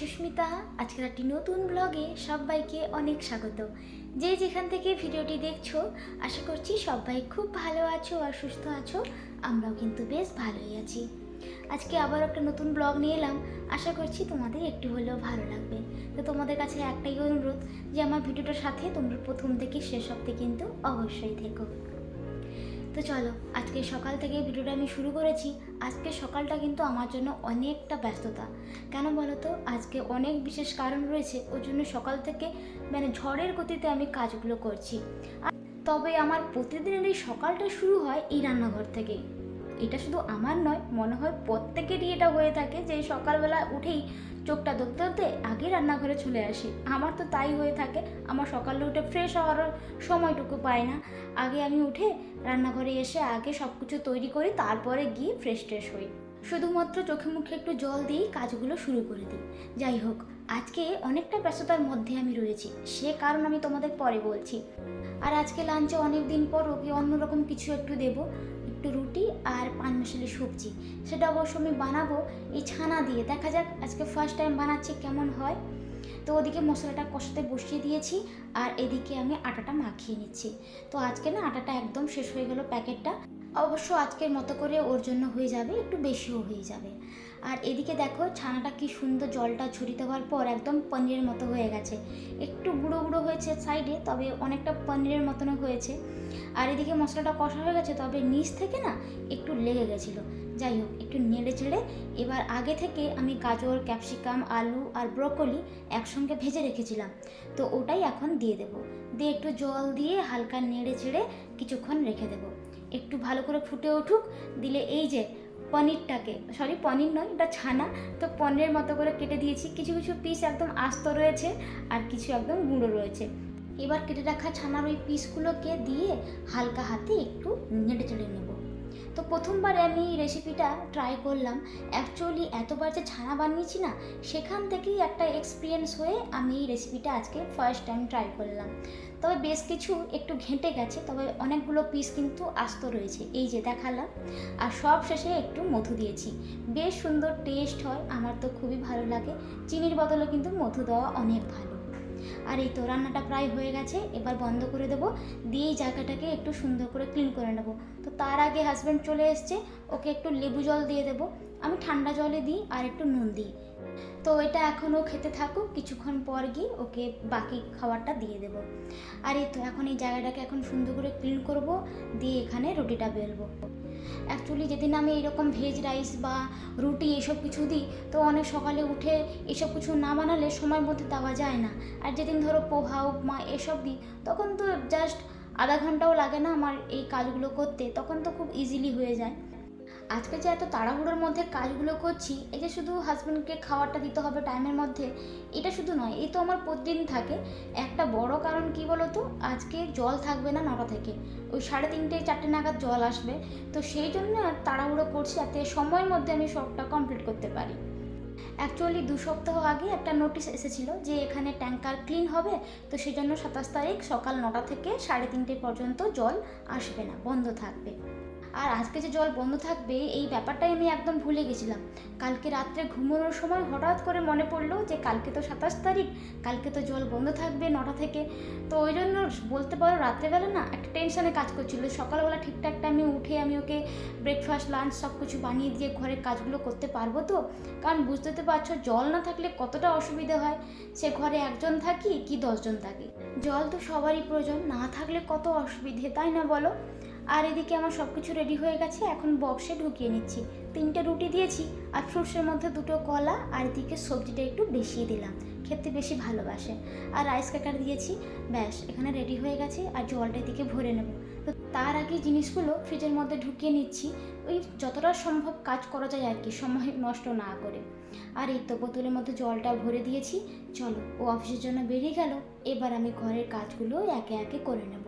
সুস্মিতা, আজকের একটি নতুন ব্লগে সবাইকে অনেক স্বাগত। যে যেখান থেকে ভিডিওটি দেখছ, আশা করছি সবাই খুব ভালো আছো আর সুস্থ আছো, আমরাও কিন্তু বেশ ভালোই আছি। আজকে আবার একটা নতুন ব্লগ নিয়ে এলাম, আশা করছি তোমাদের একটু হলেও ভালো লাগবে। তো তোমাদের কাছে একটাই অনুরোধ যে আমার ভিডিওটার সাথে তোমরা প্রথম থেকে শেষ অব্দি কিন্তু অবশ্যই থেকো। তো চলো, আজকে সকাল থেকে ভিডিওটা আমি শুরু করেছি। আজকে সকালটা কিন্তু আমার জন্য অনেকটা ব্যস্ততা। কেন বলো তো? আজকে অনেক বিশেষ কারণ রয়েছে ওই জন্য সকাল থেকে মানে ঝড়ের গতিতে আমি কাজগুলো করছি। তবে আমার প্রতিদিনের এই সকালটা শুরু হয় এই রান্নাঘর থেকে এটা শুধু আমার নয়, মনে হয় প্রত্যেকেরই এটা হয়ে থাকে যে সকালবেলা উঠেই চোখটা ধরতে ধরতে আগে রান্নাঘরে চলে আসি। আমার তো তাই হয়ে থাকে, আমার সকালে উঠে ফ্রেশ হওয়ার সময়টুকু পাই না। আগে আমি উঠে রান্নাঘরে এসে আগে সব কিছু তৈরি করি, তারপরে গিয়ে ফ্রেশ ট্রেশ হই। শুধুমাত্র চোখে মুখে একটু জল দিয়েই কাজগুলো শুরু করে দিই। যাই হোক আজকে অনেকটা ব্যস্ততার মধ্যে আমি রয়েছি, সে কারণ আমি তোমাদের পরে বলছি। আর আজকে লাঞ্চে অনেক দিন পর ওকে অন্যরকম কিছু একটু দেবো, একটু রুটি আর পান মশালি সবজি। সেটা অবশ্য আমি বানাবো এই ছানা দিয়ে। দেখা যাক আজকে ফার্স্ট টাইম বানাচ্ছি কেমন হয়। তো ওদিকে মশলাটা কষাতে বসিয়ে দিয়েছি আর এদিকে আমি আটাটা মাখিয়ে নিচ্ছি। তো আজকে না আটাটা একদম শেষ হয়ে গেল প্যাকেটটা। অবশ্য আজকের মতো করে ওর জন্য হয়ে যাবে, একটু বেশিও হয়ে যাবে। আর এদিকে দেখো, ছানাটা কি সুন্দর জলটা ছড়িয়ে দেওয়ার পর একদম পনিরের মতো হয়ে গেছে। একটু গুঁড়ো গুঁড়ো হয়েছে সাইডে তবে অনেকটা পনিরের মতনও হয়েছে। আর এদিকে মশলাটা কষা হয়ে গেছে, তবে নিচ থেকে না একটু লেগে গেছিল। যাই হোক, একটু নেড়ে চেড়ে এবার আগে থেকে আমি গাজর, ক্যাপসিকাম, আলু আর ব্রোকলি একসঙ্গে ভেজে রেখেছিলাম। তো ওটাই এখন দিয়ে দেবো। দিয়ে একটু জল দিয়ে হালকা নেড়ে চেড়ে কিছুক্ষণ রেখে দেবো। একটু ভালো করে ফুটে উঠুক, দিলে এই যে পনিরটাকে সরি পনির নয়, এটা ছানা, তো পনিরের মতো করে কেটে দিয়েছি। কিছু কিছু পিস একদম আস্ত রয়েছে আর কিছু একদম গুঁড়ো রয়েছে। এবার কেটে রাখা ছানার ওই পিসগুলোকে দিয়ে হালকা হাতে একটু নেড়ে চলে নেব। তো প্রথমবার আমি এই রেসিপিটা ট্রাই করলাম। অ্যাকচুয়ালি এতবার যে ছানা বানিয়েছি না, সেখান থেকেই একটা এক্সপিরিয়েন্স হয়ে আমি এই রেসিপিটা আজকে ফার্স্ট টাইম ট্রাই করলাম। তবে বেশ কিছু একটু ঘেঁটে গেছে, তবে অনেকগুলো পিস কিন্তু আস্ত রয়েছে। এই যে দেখালাম, আর সব শেষে একটু মধু দিয়েছি। বেশ সুন্দর টেস্ট হয়, আমার তো খুবই ভালো লাগে। চিনির বদলে কিন্তু মধু দেওয়া অনেক ভালো। আর এই তো রান্নাটা প্রায় হয়ে গেছে, এবার বন্ধ করে দেবো। দিয়ে এই জায়গাটাকে একটু সুন্দর করে ক্লিন করে নেব। তো তার আগে হাজব্যান্ড চলে এসছে, ওকে একটু লেবু জল দিয়ে দেবো। আমি ঠান্ডা জলে দিই আর একটু নুন দিই। তো এটা এখনও খেতে থাকুক, কিছুক্ষণ পর গিয়ে ওকে বাকি খাবারটা দিয়ে দেবো। আর এই তো এখন এই জায়গাটাকে এখন সুন্দর করে ক্লিন করব, দিয়ে এখানে রুটিটা বেলবো। অ্যাকচুয়ালি যেদিন আমি এরকম ভেজ রাইস বা রুটি এসব কিছু দিই, তো অনেক সকালে উঠে এসব কিছু না বানালে সময়ের মধ্যে দেওয়া যায় না। আর যেদিন ধরো পোহা, উপমা এসব দিই, তখন তো জাস্ট আধা ঘন্টাও লাগে না আমার এই কাজগুলো করতে, তখন তো খুব ইজিলি হয়ে যায়। আজকে যে এত তাড়াহুড়োর মধ্যে কাজগুলো করছি, এই যে শুধু হাজব্যান্ডকে খাবারটা দিতে হবে টাইমের মধ্যে, এটা শুধু নয়, এই তো আমার প্রতিদিন থাকে। একটা বড় কারণ কি বলো তো আজকে জল থাকবে না নটা থেকে। ওই সাড়ে তিনটে, চারটে নাগাদ জল আসবে। তো সেই জন্য আর তাড়াহুড়ো করছি যাতে সময়ের মধ্যে আমি সবটা কমপ্লিট করতে পারি। অ্যাকচুয়ালি দু সপ্তাহ আগে একটা নোটিশ এসেছিল যে এখানে ট্যাঙ্কার ক্লিন হবে, তো সেই জন্য সাতাশ তারিখ সকাল নটা থেকে সাড়ে তিনটে পর্যন্ত জল আসবে না, বন্ধ থাকবে। আর আজকে যে জল বন্ধ থাকবে, এই ব্যাপারটাই আমি একদম ভুলে গেছিলাম। কালকে রাত্রে ঘুমানোর সময় হঠাৎ করে মনে পড়ল যে কালকে তো সাতাশ তারিখ, কালকে তো জল বন্ধ থাকবে নটা থেকে। তো ওই জন্য বলতে পারো রাত্রেবেলা না একটা টেনশনে কাজ করছিল। সকালবেলা ঠিকঠাক টাইমে উঠে আমি ওকে ব্রেকফাস্ট লাঞ্চ সব কিছু বানিয়ে দিয়ে ঘরের কাজগুলো করতে পারব তো? কারণ বুঝতে তো পারছ জল না থাকলে কতটা অসুবিধা হয়? সে ঘরে একজন থাকি কি দশজন থাকি? জল তো সবারই প্রয়োজন, না থাকলে কত অসুবিধে, তাই না বলো? আর এদিকে আমার সব কিছু রেডি হয়ে গেছে, এখন বক্সে ঢুকিয়ে নিচ্ছি। তিনটে রুটি দিয়েছি, আর ফ্রুটসের মধ্যে দুটো কলা, আর এদিকে সবজিটা একটু বেশিয়ে দিলাম। খেতে বেশি ভালোবাসে। আর রাইস কাটার দিয়েছি, ব্যাস, এখানে রেডি হয়ে গেছে, আর জলটা এদিকে ভরে নেব। তো তার আগে জিনিসগুলো ফ্রিজের মধ্যে ঢুকিয়ে নিচ্ছি। ওই যতটা সম্ভব কাজ করা যায় আর কি, সময় নষ্ট না করে। আর এই তো বোতলের মধ্যে জলটা ভরে দিয়েছি। চলো, ও অফিসের জন্য বেরিয়ে গেল। এবার আমি ঘরের কাজগুলো একে একে করে নেব।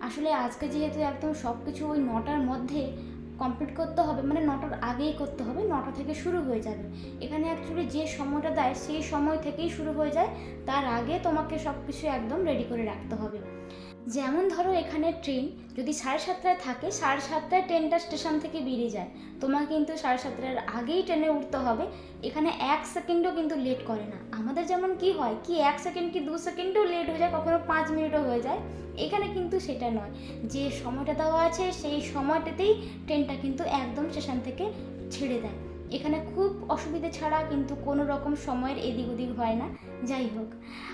আসলে আজকে যেহেতু একদম সব কিছু ওই নটার মধ্যে কমপ্লিট করতে হবে মানে নটার আগেই করতে হবে, নটা থেকে শুরু হয়ে যাবে। এখানে অ্যাকচুয়ালি যে সময়টা দেয়, সেই সময় থেকেই শুরু হয়ে যায়। তার আগে তোমাকে সব কিছু একদম রেডি করে রাখতে হবে। যেমন ধরো এখানে ট্রেন যদি সাড়ে সাতটায় থাকে, সাড়ে সাতটায় ট্রেনটা স্টেশন থেকে বেরিয়ে যায়। তোমাকে কিন্তু সাড়ে সাতটার আগেই ট্রেনে উঠতে হবে। এখানে এক সেকেন্ডও কিন্তু লেট করে না। আমাদের যেমন কি হয়, কি এক সেকেন্ড কি দু সেকেন্ডও লেট হয়ে যায়, কখনো পাঁচ মিনিটও হয়ে যায়। এখানে কিন্তু সেটা নয়। যে সময়টা দেওয়া আছে, সেই সময়টাতেই ট্রেনটা কিন্তু একদম স্টেশন থেকে ছেড়ে দেয়। এখানে খুব অসুবিধে ছাড়া কিন্তু কোনো রকম সময়ের এদিক ওদিক হয় না। যাই হোক,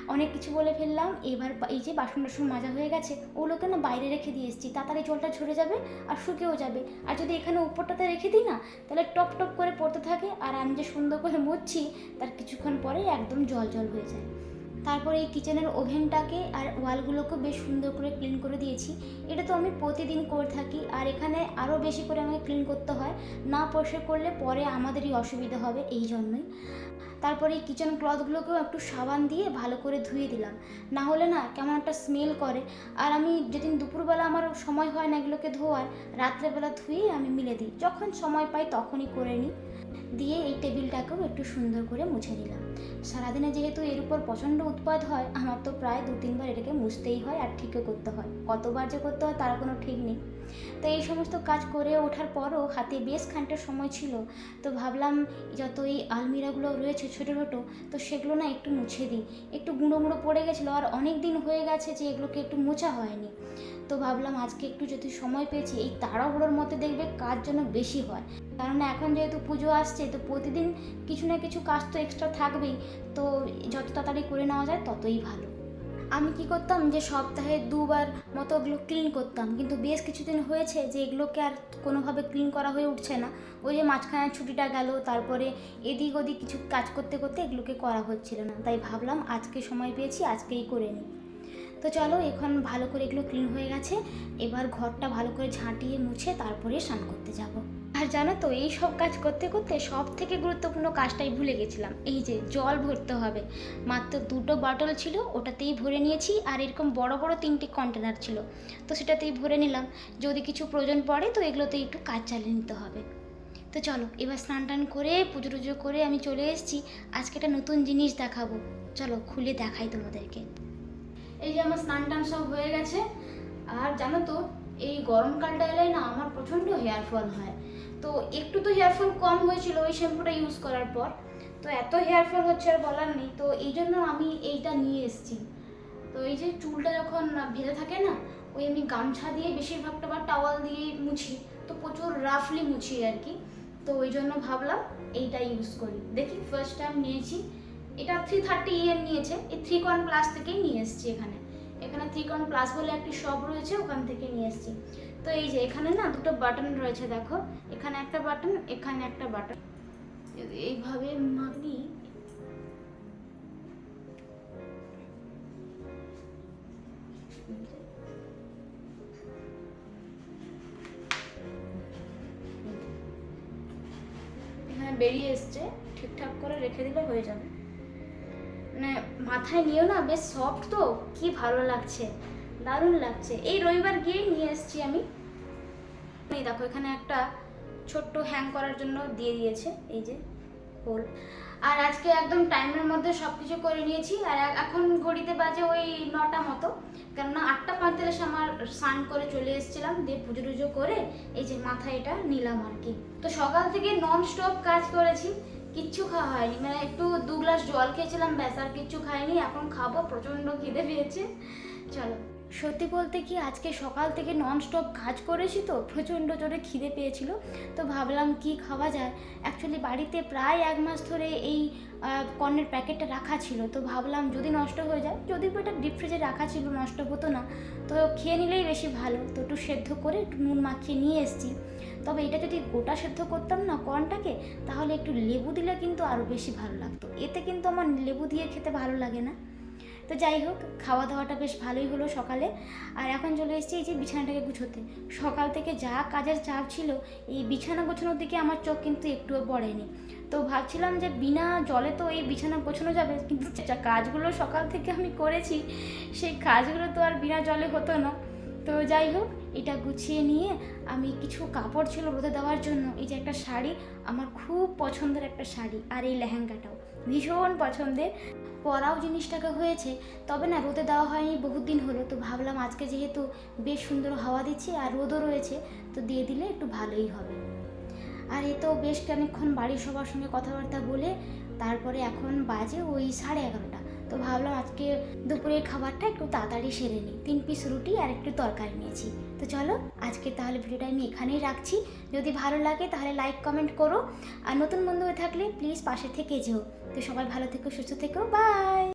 অনেক কিছু বলে ফেললাম। এবার এই যে বাসন টাসন মাজা হয়ে গেছে, ওগুলোকে না বাইরে রেখে দিয়ে এসেছি। তাড়াতাড়ি জলটা ঝরে যাবে আর শুকেও যাবে। আর যদি এখানে উপরটাতে রেখে দিই না, তাহলে টপ টপ করে পড়তে থাকে। আর আমি যে সুন্দর করে মুছছি, তার কিছুক্ষণ পরে একদম জল জল হয়ে যায়। তারপরে এই কিচেনের ওভেনটাকে আর ওয়ালগুলোকে বেশ সুন্দর করে ক্লিন করে দিয়েছি। এটা তো আমি প্রতিদিন করে থাকি আর এখানে আরও বেশি করে আমাকে ক্লিন করতে হয়। না পরিষ্কার করলে পরে আমাদেরই অসুবিধা হবে এই জন্যই। তারপরে এই কিচেন ক্লথগুলোকেও একটু সাবান দিয়ে ভালো করে ধুয়ে দিলাম। না হলে না কেমন একটা স্মেল করে। আর আমি যেদিন দুপুরবেলা আমার সময় হয় না এগুলোকে ধোয়ার, রাত্রেবেলা ধুয়ে আমি মিলে দিই। যখন সময় পাই তখনই করে নিই। দিয়ে এই টেবিলটাকেও একটু সুন্দর করে মুছে নিলাম। সারাদিনে যেহেতু এর উপর প্রচণ্ড উৎপাদ হয়, আমার তো প্রায় দু তিনবার এটাকে মুছতেই হয় আর ঠিকও করতে হয়। কতবার যে করতে হয় তার কোনো ঠিক নেই। তো এই সমস্ত কাজ করে ওঠার পরও হাতে বেশ খানিকটা সময় ছিল। তো ভাবলাম যত এই আলমিরাগুলো রয়েছে ছোটো ছোটো, তো সেগুলো না একটু মুছে দিই। একটু গুঁড়ো গুঁড়ো পড়ে গেছিল আর অনেক দিন হয়ে গেছে যে এগুলোকে একটু মোছা হয়নি। তো ভাবলাম আজকে একটু যদি সময় পেয়েছি, এই তাড়াহুড়োর মধ্যে দেখবে কাজ যেন বেশি হয়। কারণ এখন যেহেতু পুজো আসছে, তো প্রতিদিন কিছু না কিছু কাজ তো এক্সট্রা থাকবেই। তো যত তাড়াতাড়ি করে নেওয়া যায় ততই ভালো। আমি কি করতাম যে সপ্তাহে দুবার মতো ওগুলো ক্লিন করতাম। কিন্তু বেশ কিছুদিন হয়েছে যে এগুলোকে আর কোনোভাবে ক্লিন করা হয়ে উঠছে না। ওই যে মাঝখানে ছুটিটা গেল, তারপরে এদিক ওদিক কিছু কাজ করতে করতে এগুলোকে করা হচ্ছিল না। তাই ভাবলাম আজকে সময় পেয়েছি, আজকেই করে নিই। তো চলো, এখন ভালো করে এগুলো ক্লিন হয়ে গেছে। এবার ঘরটা ভালো করে ঝাঁটিয়ে মুছে তারপরে স্নান করতে যাব। আর জানো তো, এই সব কাজ করতে করতে সব থেকে গুরুত্বপূর্ণ কাজটাই ভুলে গেছিলাম। এই যে জল ভরতে হবে। মাত্র দুটো বটল ছিল, ওটাতেই ভরে নিয়েছি। আর এরকম বড় বড় তিনটে কন্টেনার ছিল। তো সেটাতেই ভরে নিলাম। যদি কিছু প্রয়োজন পড়ে তো এগুলোতে একটু কাজ চালিয়ে নিতে হবে। তো চলো, এবার স্নান টান করে, পুজো টুজো করে আমি চলে এসেছি। আজকে একটা নতুন জিনিস দেখাবো। চলো, খুলে দেখাই তোমাদেরকে। এই যে আমার স্নান টান সব হয়ে গেছে। আর জানো তো, এই গরমকালটা এলে না আমার প্রচণ্ড হেয়ার ফল হয়। তো একটু তো হেয়ার ফল কম হয়েছিল ওই শ্যাম্পুটা ইউজ করার পর। তো এত হেয়ার ফল হচ্ছে আর বলার নেই। তো এই জন্য আমি এইটা নিয়ে এসেছি। তো এই যে চুলটা যখন ভেজে থাকে না, ওই আমি গামছা দিয়ে বেশিরভাগটা বা টাওয়াল দিয়ে মুছি। তো প্রচুর রাফলি মুছি আর কি। তো ওই জন্য ভাবলাম এইটা ইউজ করি। দেখি ফার্স্ট টাইম নিয়েছি। এটা থ্রি থার্টি ইএম নিয়েছে। এই থ্রি কন প্লাস থেকেই নিয়ে এসেছি এখানে। এখানে থ্রি কন প্লাস বলে একটি শপ রয়েছে, ওখান থেকে নিয়ে এসেছি। তো এই যে এখানে না দুটো বাটন রয়েছে, দেখো। এখানে একটা বাটন এখানে একটা বাটন এইভাবে এখানে বেরিয়ে এসছে, ঠিকঠাক করে রেখে দিলে হয়ে যাবে। মাথায় নিয়েও না, বেশ সফট তো, কি ভালো লাগছে, দারুণ লাগছে। এই রবিবার গিয়ে নিয়ে এসেছি আমি। এই দেখো, এখানে একটা ছোট্ট হ্যাং করার জন্য দিয়ে দিয়েছে, এই যে হোল আর আজকে একদম টাইমের মধ্যে সব কিছু করে নিয়েছি, আর এখন ঘড়িতে বাজে ওই নটা মতো। কেননা আটটা পঁয়তাল্লিশ আমার স্নান করে চলে এসেছিলাম, দিয়ে পুজো টুজো করে এই যে মাথায় এটা নিলাম আর কি। তো সকাল থেকে নন স্টপ কাজ করেছি কিচ্ছু খাওয়া হয়নি। মানে একটু দু গ্লাস জল খেয়েছিলাম, ব্যাস, আর কিচ্ছু খাইনি। এখন খাব, প্রচণ্ড খিদে পেয়েছে। চলো। সত্যি বলতে কি, আজকে সকাল থেকে নন স্টপ কাজ করেছি তো, প্রচণ্ড জোরে খিদে পেয়েছিল। তো ভাবলাম কি খাওয়া যায়? অ্যাকচুয়ালি বাড়িতে প্রায় এক মাস ধরে এই কর্নের প্যাকেটটা রাখা ছিল। তো ভাবলাম যদি নষ্ট হয়ে যায় যদি এটা ডিপ ফ্রিজে রাখা ছিল, নষ্ট হতো না। তো খেয়ে নিলেই বেশি ভালো। তো একটু সেদ্ধ করে একটু নুন মাখিয়ে নিয়ে এসেছি। তবে এটা যদি গোটা সেদ্ধ করতাম না কর্নটাকে, তাহলে একটু লেবু দিলে কিন্তু আরও বেশি ভালো লাগতো। এতে কিন্তু আমার লেবু দিয়ে খেতে ভালো লাগে না। তো যাই হোক, খাওয়া দাওয়াটা বেশ ভালোই হলো সকালে। আর এখন চলে এসেছি এই যে বিছানাটাকে গুছোতে। সকাল থেকে যা কাজের চাপ ছিল, এই বিছানা গোছানোর দিকে আমার চোখ কিন্তু একটুও পড়েনি। তো ভাবছিলাম যে বিনা জলে তো এই বিছানা গোছানো যাবে, কিন্তু যা কাজগুলো সকাল থেকে আমি করেছি, সেই কাজগুলো তো আর বিনা জলে হতো না। তো যাই হোক, এটা গুছিয়ে নিয়ে আমি কিছু কাপড় ছিল রোদে দেওয়ার জন্য, এই যে একটা শাড়ি, আমার খুব পছন্দের একটা শাড়ি, আর এই লেহেঙ্গাটাও। ভীষণ পছন্দের। পরাও জিনিসটাকে হয়েছে, তবে না রোদে দেওয়া হয়নি বহুত দিন হলো, তো ভাবলাম আজকে যেহেতু বেশ সুন্দর হাওয়া দিচ্ছে আর রোদও রয়েছে, তো দিয়ে দিলে একটু ভালোই হবে। আর এ তো বেশ খানিকক্ষণ বাড়ির সবার সঙ্গে কথাবার্তা বলে, তারপরে এখন বাজে ওই সাড়ে এগারোটা। তো ভাবলাম আজকে দুপুরের খাবারটা একটু তাড়াতাড়ি সেরে নিই। তিন পিস রুটি আর একটু তরকারি নিয়েছি। তো চলো, আজকে তাহলে ভিডিওটা আমি এখানেই রাখছি। যদি ভালো লাগে তাহলে লাইক কমেন্ট করো। আর নতুন বন্ধু হয়ে থাকলে প্লিজ পাশে থেকে যেও। তো সবাই ভালো থেকো, সুস্থ থেকো বাই